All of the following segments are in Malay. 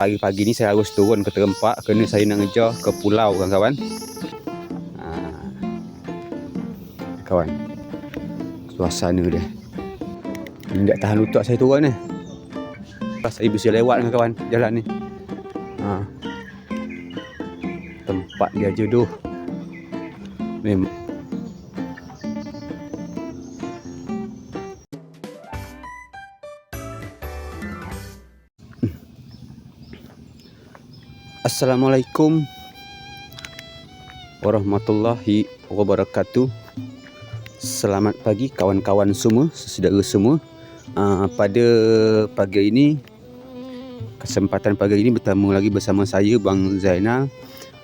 Pagi-pagi ni saya harus turun ke terempak kerana saya nak ngejar ke pulau kawan-kawan. Ha. Kawan. Suasana dia. Ini tak tahan lutut saya turun ni. Pas saya bisa lewat dengan kawan jalan ni. Ha. Tempat dia jodoh. Memang Assalamualaikum warahmatullahi wabarakatuh. Selamat pagi kawan-kawan semua, saudara semua. Uh, pada pagi ini kesempatan pagi ini bertemu lagi bersama saya Bang Zainal.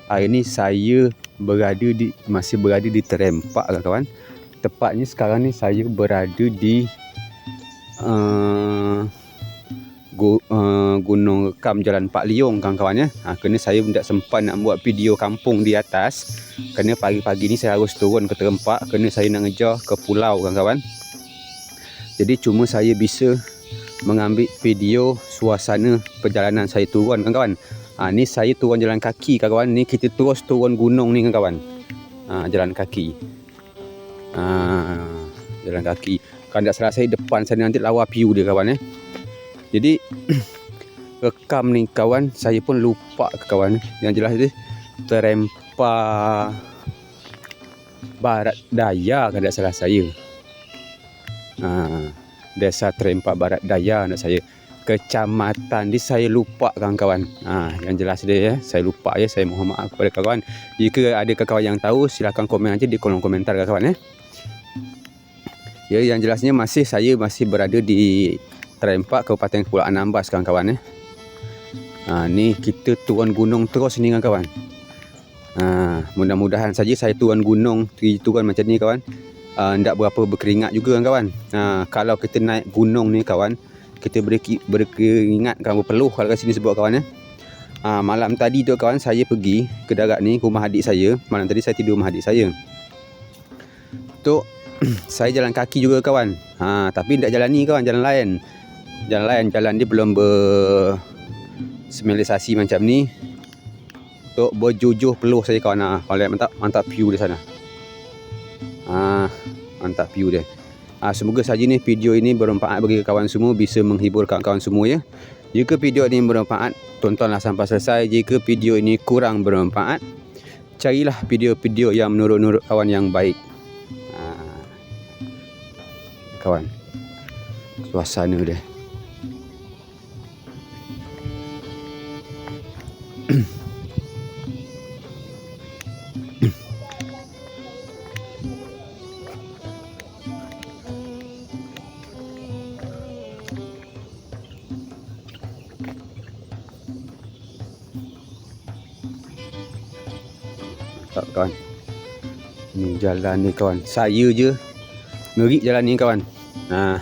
Hari ini saya berada di masih berada di Terempak kawan-kawan. Tepatnya sekarang ni saya berada di uh, gu, uh, Gunung Rekam Jalan Pak Liong kawan-kawan ya. Ha, kerana saya tidak sempat nak buat video kampung di atas. Kerana pagi-pagi ni saya harus turun ke Terempak kerana saya nak ngejar ke pulau kawan-kawan. Jadi cuma saya bisa mengambil video suasana perjalanan saya turun kawan-kawan. Ha, ni saya turun jalan kaki kawan-kawan. Ni kita terus turun gunung ni kawan-kawan. Ha, jalan kaki. Ha, jalan kaki. Kalau tak salah saya depan sana nanti lawa piu dia kawan eh. Jadi rekam ni kawan saya pun lupa ke kawan yang jelas tu terempah barat daya kalau tak salah saya. Ha, desa terempah barat daya nak saya. Kecamatan di saya lupa kawan-kawan. Ha, yang jelas dia ya, saya lupa ya, saya mohon maaf kepada kawan. Jika ada kawan yang tahu silakan komen aja di kolom komentar kawan ya. Ya yang jelasnya masih saya masih berada di Terempak Kabupaten Kepulauan Anambas kawan-kawan eh. Ha, ni kita turun gunung terus ni kawan-kawan. Ha, mudah-mudahan saja saya turun gunung, turun macam ni kawan. Uh, tak berapa berkeringat juga kawan. Ha, kalau kita naik gunung ni kawan, kita beri, berkeringat kan berpeluh kalau kat sini sebab kawan eh. Ha, malam tadi tu kawan saya pergi ke darat ni rumah adik saya. Malam tadi saya tidur rumah adik saya. Tu saya jalan kaki juga kawan. Ha, tapi tak jalan ni kawan, jalan lain jalan lain jalan dia belum ber semilisasi macam ni. Untuk berjujuh peluh saya kawan ah ha. lihat mantap mantap view di sana. Ah mantap view dia. Ah semoga saja ni video ini bermanfaat bagi kawan semua bisa menghibur kawan-kawan semua ya. Jika video ini bermanfaat tontonlah sampai selesai. Jika video ini kurang bermanfaat carilah video-video yang menurut-menurut kawan yang baik. Ha. kawan suasana dia kawan. Ni jalan ni kawan. Saya je. Ngerik jalan ni kawan. Ha.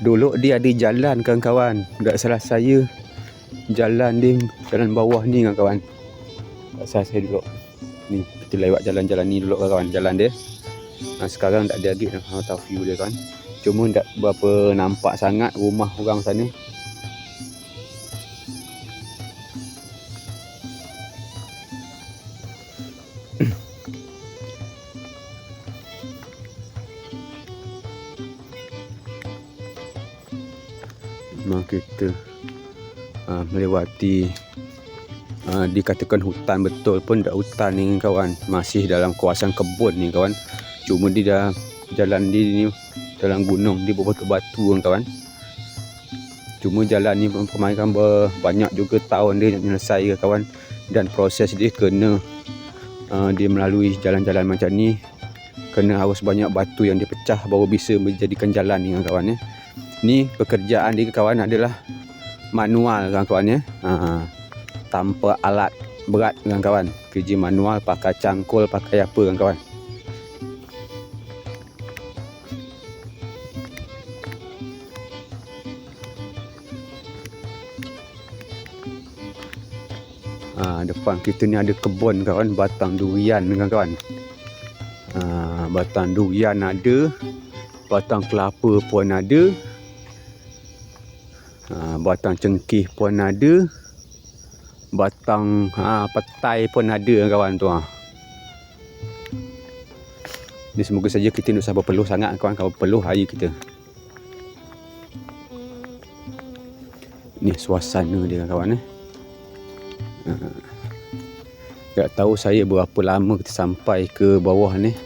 Dulu dia ada jalan kawan-kawan. Tak salah saya. Jalan dia jalan bawah ni kawan tak salah saya dulu ni kita lewat jalan-jalan ni dulu kawan jalan dia. Ha, sekarang tak ada lagi tahu view dia kawan. Cuma tak berapa nampak sangat rumah orang sana memang kita uh, melewati uh, dikatakan hutan betul pun tak hutan ni kawan. Masih dalam kawasan kebun ni kawan. Cuma di dah jalan di ni dalam gunung di batu-batu kawan. Cuma jalan ni permainan banyak juga tahun dia nak selesai kawan. Dan proses dia kena uh, dia melalui jalan-jalan macam ni. Kena harus banyak batu yang dipecah baru bisa menjadikan jalan ni kawan ya ni pekerjaan dia kawan adalah manual kawan-kawan ya. Ha, tanpa alat berat kawan-kawan. Kerja manual pakai cangkul, pakai apa kawan-kawan. Ha, depan kita ni ada kebun kawan, batang durian kawan-kawan. Ha, batang durian ada batang kelapa pun ada batang cengkih pun ada batang ha, petai pun ada kawan tu ha. Ni semoga saja kita nak sabar peluh sangat kawan kawan peluh hari kita. Ni suasana dia kawan eh. Ha. Tak tahu saya berapa lama kita sampai ke bawah ni.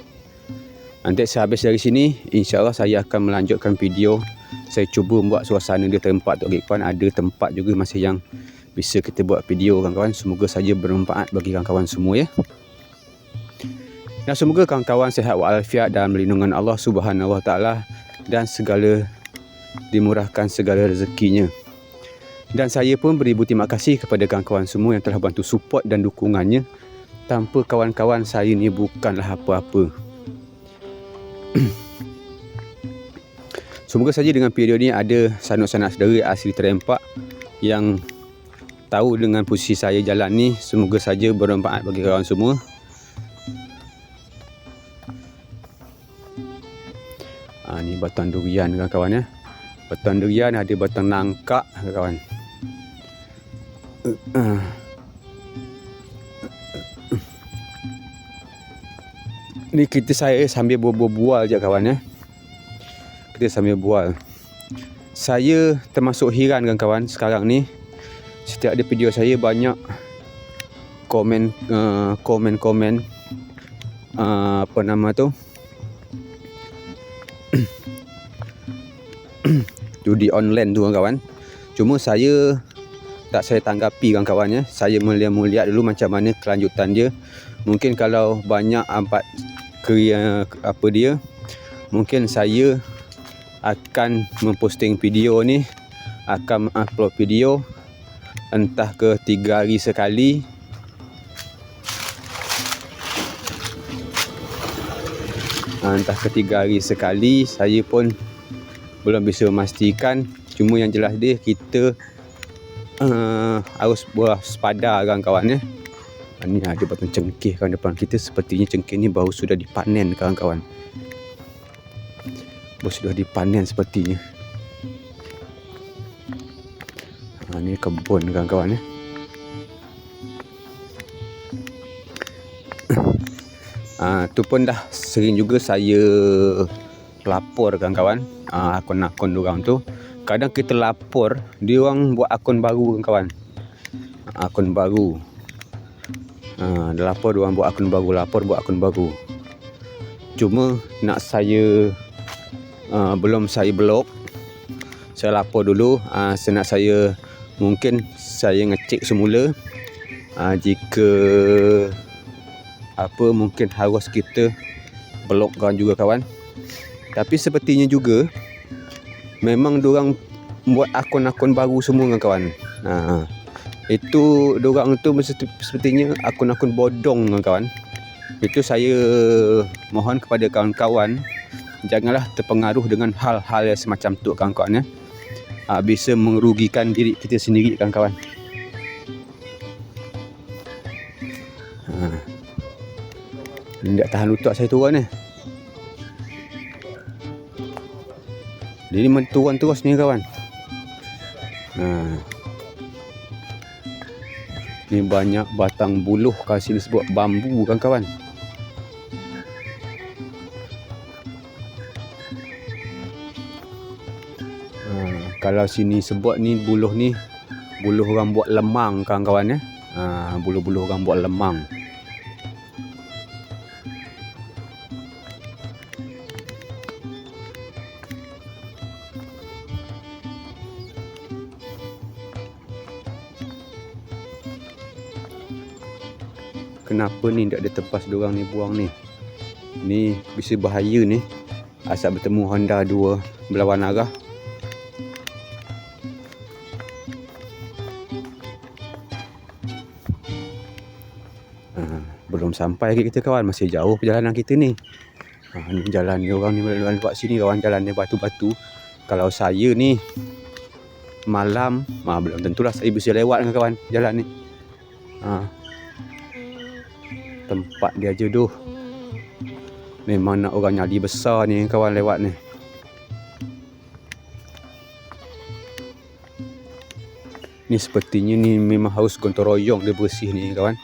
Nanti sehabis dari sini, insyaAllah saya akan melanjutkan video. Saya cuba buat suasana dia tempat tu. Kawan ada tempat juga masih yang bisa kita buat video kawan-kawan. Semoga saja bermanfaat bagi kawan-kawan semua ya. Dan semoga kawan-kawan sehat walafiat dan melindungan Allah Subhanahu Wa Taala dan segala dimurahkan segala rezekinya. Dan saya pun beribu terima kasih kepada kawan-kawan semua yang telah bantu support dan dukungannya. Tanpa kawan-kawan saya ni bukanlah apa-apa. Semoga saja dengan video ni ada sanak-sanak saudara asli terempak yang tahu dengan posisi saya jalan ni. Semoga saja bermanfaat bagi kawan semua. Ha, ni batang durian kawan-kawan ya. Batang durian ada batang nangka kawan. Ni kita saya sambil berbual je kawan ya. Kita sambil bual. Saya termasuk heran kan kawan sekarang ni. Setiap ada video saya banyak komen uh, komen komen uh, apa nama tu judi online tu kawan-kawan. Cuma saya tak saya tanggapi kawan-kawan ya. Saya melihat dulu macam mana kelanjutan dia. Mungkin kalau banyak empat ke apa dia mungkin saya akan memposting video ni akan upload video entah ke tiga hari sekali. Entah ke tiga hari sekali saya pun belum bisa memastikan. Cuma yang jelas dia kita uh, harus berwaspada kawan-kawan ya. Ni ada batang cengkeh kan depan kita. Sepertinya cengkeh ni baru sudah dipanen kawan-kawan baru sudah dipanen sepertinya. Ha, ni kebun kawan-kawan ya. Ha, tu pun dah sering juga saya pelapor kawan-kawan. Uh, akun-akun orang tu. Kadang kita lapor dia orang buat akun baru kawan akun baru. Uh, dia lapor dia orang buat akun baru lapor buat akun baru. Cuma nak saya uh, belum saya blok saya lapor dulu uh, saya nak saya mungkin saya ngecek semula uh, jika apa mungkin harus kita blokkan juga kawan tapi sepertinya juga memang orang buat akun-akun baru semua kan kawan. Ha. Itu orang tu sepertinya akun-akun bodong kan kawan. Itu saya mohon kepada kawan-kawan janganlah terpengaruh dengan hal-hal yang semacam tu kawan-kawan ya. Ha, bisa merugikan diri kita sendiri kan kawan. Ha. Ini tak tahan lutut saya turun ni. Dia ni turun terus ni kawan. Ha. Ni banyak batang buluh kasih disebut bambu kan kawan. Ha. Kalau sini sebut ni buluh ni buluh orang buat lemang kawan-kawan ya. Ha. buluh-buluh orang buat lemang. kenapa ni tak ada tepas dia ni buang ni ni bisa bahaya ni asal bertemu Honda dua berlawan arah belum sampai lagi kita kawan. Masih jauh perjalanan kita ni. Ha, ni jalan ni orang ni orang sini kawan. Jalan ni batu-batu. Kalau saya ni malam ha, belum tentulah saya bisa lewat dengan kawan jalan ni. Ha, tempat dia jodoh. memang nak orang nyali besar ni kawan lewat ni. Ni sepertinya ni memang harus gontor royong dia bersih ni kawan.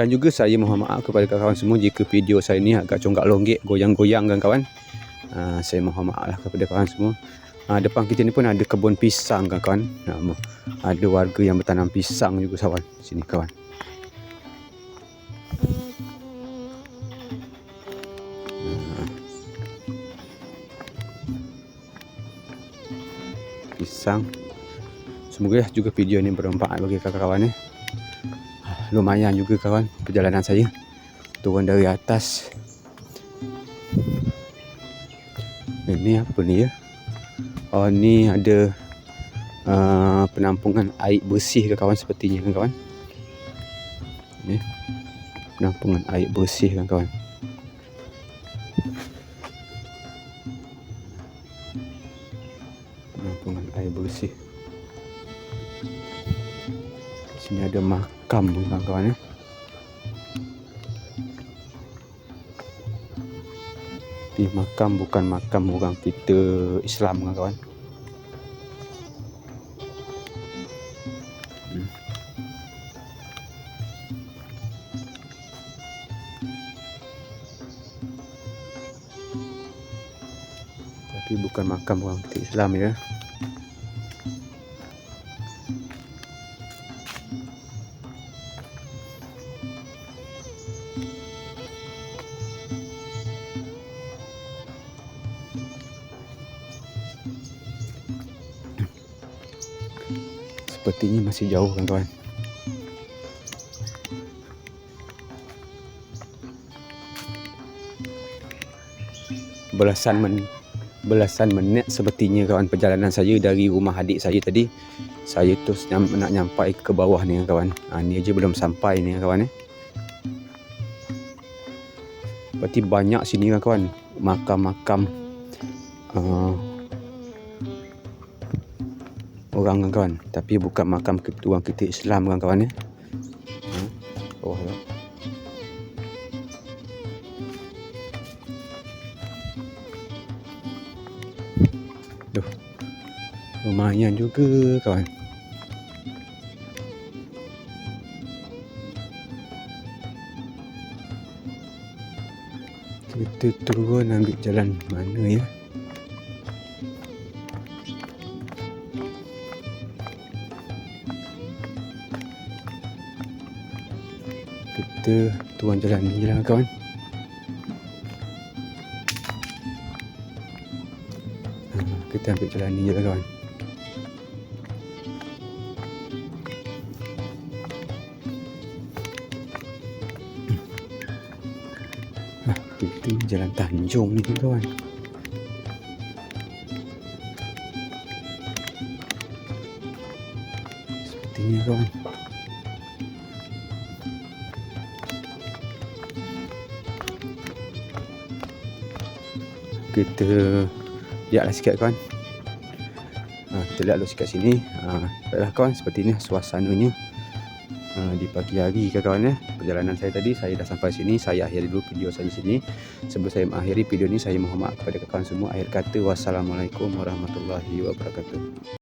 Dan juga saya mohon maaf kepada kawan-kawan semua jika video saya ni agak congkak longgek, goyang-goyang kan kawan. Uh, saya mohon maaf lah kepada kawan semua. Uh, depan kita ni pun ada kebun pisang kan kawan. Uh, ada warga yang bertanam pisang juga kawan. Sini kawan. pisang semoga juga video ini bermanfaat bagi kawan-kawan ya lumayan juga kawan perjalanan saya. Turun dari atas. Ini apa ni ya? Oh ni ada uh, penampungan air bersih ke kawan sepertinya kan kawan? Ni penampungan air bersih kan kawan ya. Tapi makam bukan makam orang kita Islam kawan-kawan. Hmm. Tapi bukan makam orang kita Islam ya. Sepertinya masih jauh kan kawan Belasan men belasan menit sepertinya kawan perjalanan saya dari rumah adik saya tadi. Saya nyam, nak nyampai ke bawah ni kawan ha, ni aja belum sampai ni kawan eh. berarti banyak sini kawan makam-makam uh, orang kan kawan. Tapi bukan makam ketua kita Islam kan kawan ya ha? oh ya. Duh. lumayan juga kawan. Kita turun ambil jalan mana ya kita tuan jalan ni? Lah kawan. Ha, kita ambil jalan ni lah kawan. Ha, jalan tanjung ni kawan. Sepertinya kawan kita lihatlah sikit kawan. Ha, kita lihat dulu sikit sini. Ha, baiklah kawan seperti ini suasananya. Ha, di pagi hari kawan ya perjalanan saya tadi saya dah sampai sini saya akhiri dulu video saya sini. Sebelum saya mengakhiri video ini saya mohon maaf kepada kawan semua. Akhir kata wassalamualaikum warahmatullahi wabarakatuh